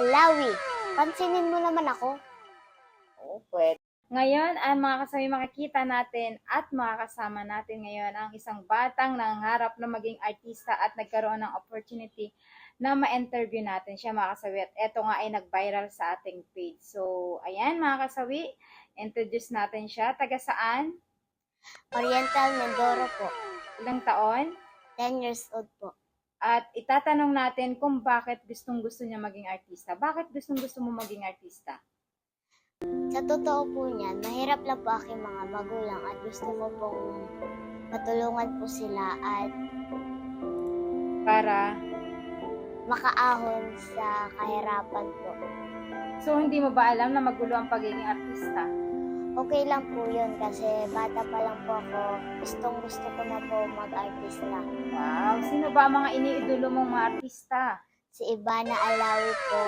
Alawi, pansinin mo naman ako. Oo, pwede. Ngayon, ang mga kasama makikita natin at makakasama natin ngayon ang isang batang nangarap na maging artista at nagkaroon ng opportunity na ma-interview natin siya mga kasawi. At eto nga ay nag-viral sa ating page. So, ayan mga kasawi, introduce natin siya. Taga saan? Oriental Mindoro po. Ilang taon? 10 years old po. At itatanong natin kung bakit gustong gusto niya maging artista. Bakit gustong gusto mo maging artista? Sa totoo po niyan, mahirap lang po aking mga magulang at gusto ko pong matulungan po sila at Para, makaahon sa kahirapan po. so hindi mo ba alam na magulo ang pagiging artista? Okay lang po yun kasi bata pa lang po ako. Gustong gusto ko na po mag-artista. Wow, sino ba ang mga iniidolo mong mga artista? Si Ivana Alawi po,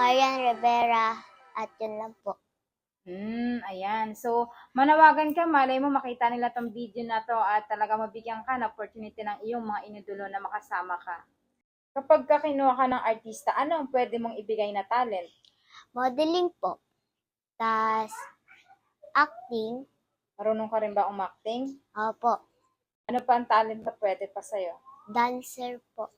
Marian Rivera, at yun lang po. Hmm, ayan. So, manawagan ka, malay mo makita nila tong video na to at talaga mabigyan ka ng opportunity ng iyong mga inidulo na makasama ka. Kapag ka kinuha ka ng artista, ano ang pwede mong ibigay na talent? Modeling po. Tas acting. Marunong ka rin ba umakting? Opo. Ano pa ang talent na pwede pa sa'yo? Dancer po.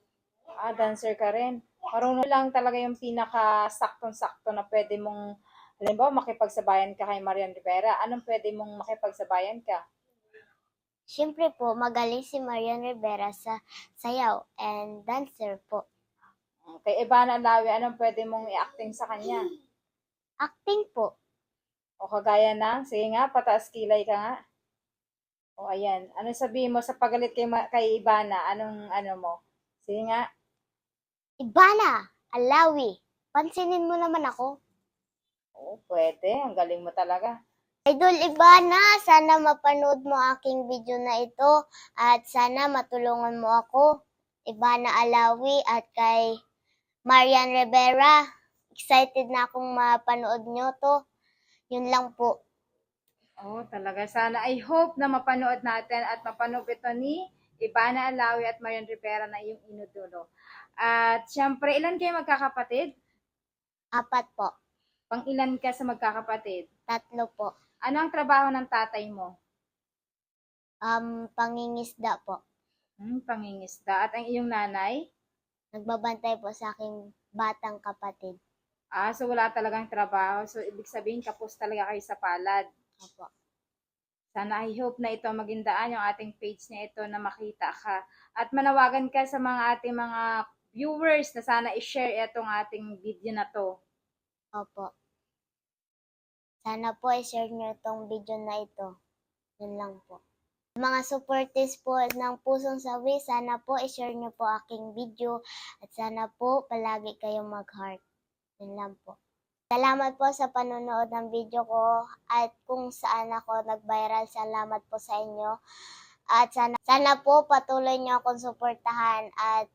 Ah, dancer ka rin. Marunong lang talaga yung pinaka-saktong-sakto na pwede mong, halimbawa, makipagsabayan ka kay Marian Rivera. Anong pwede mong makipagsabayan ka? Siyempre po, magaling si Marian Rivera sa sayaw and dancer po. Kay Ivana Alawi, anong pwede mong i-acting sa kanya? Acting po. O kagaya ng, sige nga, pataas kilay ka nga. O ayan, ano sabihin mo sa pagalit kay, kay Ivana? Anong ano mo? Sige nga, Ibana, Alawi, pansinin mo naman ako. oo, pwede. Ang galing mo talaga. Idol Ibana, sana mapanood mo aking video na ito at sana matulungan mo ako. Ibana Alawi at kay Marian Rivera. Excited na akong mapanood nyo to. Yun lang po. Oo, talaga. Sana, I hope na mapanood natin at mapanood ito ni Ivana Alawi at Marian Rivera na iyong inudulo. At syempre, ilan kayo magkakapatid? Apat po. Pang ilan ka sa magkakapatid? Tatlo po. Ano ang trabaho ng tatay mo? Um, pangingisda po. Hmm, pangingisda. At ang iyong nanay? Nagbabantay po sa aking batang kapatid. Ah, so wala talagang trabaho. So, ibig sabihin, kapos talaga kayo sa palad. Opo. Sana I hope na ito maging daan yung ating page na ito na makita ka. At manawagan ka sa mga ating mga viewers na sana i-share itong ating video na to. Opo. Sana po i-share nyo itong video na ito. Yun lang po. Mga supporters po ng Pusong Sawi, sana po i-share nyo po aking video at sana po palagi kayong mag-heart. Yun lang po. Salamat po sa panonood ng video ko at kung saan ako nag-viral, salamat po sa inyo. At sana, sana po patuloy nyo akong suportahan at